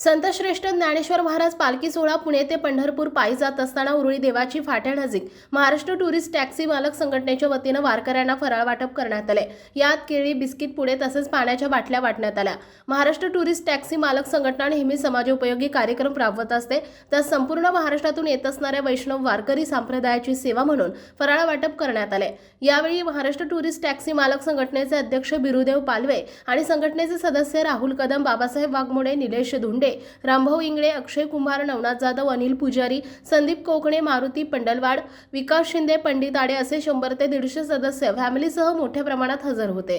संतश्रेष्ठ ज्ञानेश्वर महाराज पालखी सोहळा पुणे ते पंढरपूर पायी जात असताना उरुळी देवाची फाट्यानजीक महाराष्ट्र टुरिस्ट टॅक्सी मालक संघटनेच्या वतीनं वारकऱ्यांना फराळ वाटप करण्यात आले. यात केळी बिस्किट पुढे तसेच पाण्याच्या बाटल्या वाटण्यात आल्या. महाराष्ट्र टुरिस्ट टॅक्सी मालक संघटना नेहमी समाजोपयोगी कार्यक्रम राबवत असते. तर संपूर्ण महाराष्ट्रातून येत असणाऱ्या वैष्णव वारकरी संप्रदायाची सेवा म्हणून फराळ वाटप करण्यात आले. यावेळी महाराष्ट्र टुरिस्ट टॅक्सी मालक संघटनेचे अध्यक्ष बिरुदेव पालवे आणि संघटनेचे सदस्य राहुल कदम बाबासाहेब वाघमोडे निलेश धुंडे रामभाऊ इंगळे अक्षय कुमार नवनाथ जाधव अनिल पुजारी संदीप कोकणे मारुती पंडलवाड विकास शिंदे पंडित आडे असे शंभर ते दीडशे सदस्य फॅमिलीसह मोठ्या प्रमाणात हजर होते.